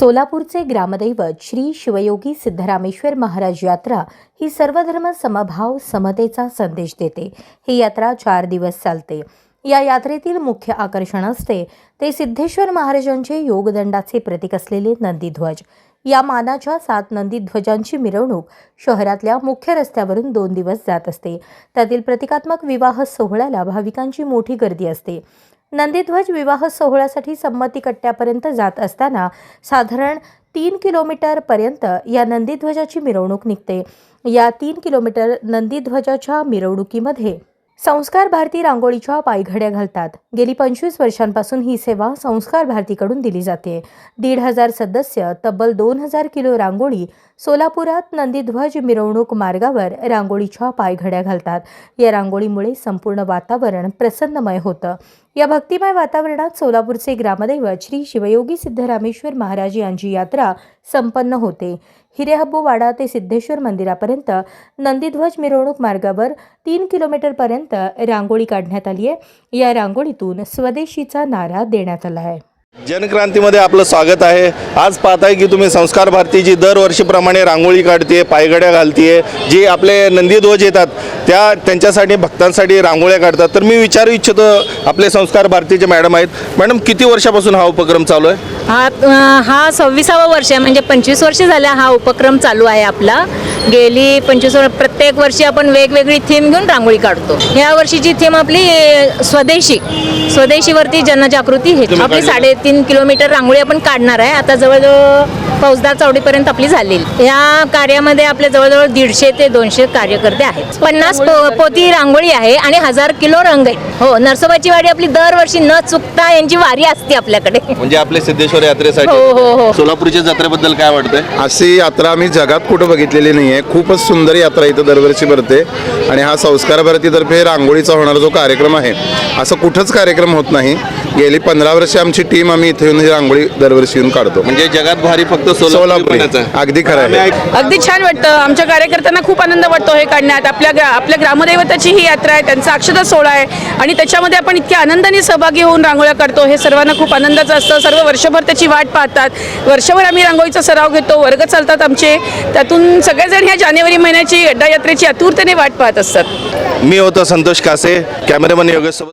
सोलापूरचे ग्रामदैवत श्री शिवयोगी सिद्धरामेश्वर महाराज यात्रा ही सर्वधर्म समभाव समतेचा संदेश देते. ही यात्रा चार दिवस चालते. या यात्रेतील मुख्य आकर्षण असते ते सिद्धेश्वर महाराजांचे योगदंडाचे प्रतीक असलेले नंदीध्वज. या मानाच्या सात नंदीध्वजांची मिरवणूक शहरातल्या मुख्य रस्त्यावरून दोन दिवस जात असते. त्यातील प्रतिकात्मक विवाह सोहळ्याला भाविकांची मोठी गर्दी असते. नंदीध्वज विवाह सोहळ्यासाठी संमती कट्ट्यापर्यंत जात असताना साधारण तीन किलोमीटरपर्यंत या नंदीध्वजाची मिरवणूक निघते. या तीन किलोमीटर नंदीध्वजाच्या मिरवणुकीमध्ये संस्कार भारती रांगोळीच्या पायघड्या घालतात. गेली पंचवीस वर्षांपासून ही सेवा संस्कार भारतीकडून दिली जाते. दीड हजार सदस्य तब्बल दोन हजार किलो रांगोळी सोलापुरात नंदीध्वज मिरवणूक मार्गावर रांगोळीच्या पायघड्या घालतात. या रांगोळीमुळे संपूर्ण वातावरण प्रसन्नमय होतं. या भक्तिमय वातावरणात सोलापूरचे ग्रामदैवत श्री शिवयोगी सिद्धरामेश्वर महाराज यांची यात्रा संपन्न होते. हिरेहब्बूवाडा ते सिद्धेश्वर मंदिरापर्यंत नंदीध्वज मिरवणूक मार्गावर तीन किलोमीटरपर्यंत रांगोळी काढण्यात आली आहे. या रांगोळीतून स्वदेशीचा नारा देण्यात आला आहे. जनक्रांतीमध्ये आपलं स्वागत आहे. आज पाहताय की तुम्ही संस्कार भारती जी दरवर्षीप्रमाणे रांगोळी काढते पायगड्या घालतीये. जी आपले नंदीध्वज येतात त्या त्यांच्यासाठी भक्तांसाठी रांगोळ्या काढतात. तर मी विचारू इच्छितो आपले संस्कार भारतीचे मॅडम आहेत. मॅडम किती वर्षापासून हा उपक्रम चालू आहे? हा हा सव्वीसावा वर्ष आहे. म्हणजे पंचवीस वर्ष झाल्या हा उपक्रम चालू आहे आपला. गेली पंचवीस वर्ष प्रत्येक वर्षी आपण वेगवेगळी थीम घेऊन रांगोळी काढतो. ह्या वर्षीची थीम आपली स्वदेशी. स्वदेशीवरती जनजागृती हे आपली? साडेतीन किलोमीटर रांगोळी आपण काढणार आहे. आता जवळजवळ फौजदार चौडीपर्यंत आपली झालेली या कार्यामध्ये आपले जवळजवळ दीडशे ते दोनशे कार्यकर्ते आहेत. पन्नास पो- पोती रांगोळी आहे आणि हजार किलो रंग आहे. हो नरसोबाची वाडी आपली दरवर्षी न चुकता यांची वारी असते आपल्याकडे. म्हणजे आपले सिद्धेश्वर हो, हो, यात्रेसाठी हो. सोलापूरच्या जत्रेबद्दल काय वाटतंय? अशी यात्रा आम्ही जगात कुठं बघितलेली नाही आहे खूपच सुंदर यात्रा इथं दरवर्षी भरते. आणि हा संस्कार भारतीतर्फे रांगोळीचा होणारा जो कार्यक्रम आहे असं कुठंच कार्यक्रम होत नाही. गेली पंधरा वर्षे आमची टीम आम्ही इथे येऊन ही रांगोळी दरवर्षी येऊन काढतो. म्हणजे जगात भारी फक्त सोलापूर अगदी खरं आहे. अगदी छान वाटतं. आमच्या कार्यकर्त्यांना खूप आनंद वाटतो हे काढण्यात. आपल्या ग्रा आपल्या ग्रामदैवताची ही यात्रा आहे त्यांचा अक्षता सोहळा आहे. आणि त्याच्यामध्ये आपण इतक्या आनंदाने सहभागी होऊन रांगोळ्या काढतो. हे सर्वांना खूप आनंदाचं असतं. सर्व वर्षभर त्याची वाट पाहतात. वर्षभर आम्ही रांगोळीचा सराव घेतो. वर्ग चालतात आमचे. त्यातून सगळेजण ह्या जानेवारी महिन्याची अड्डा यात्रेची आतुरतेने वाट पाहत असतात मी होतो संतोष कासे कॅमेरामन योगेश सोबत.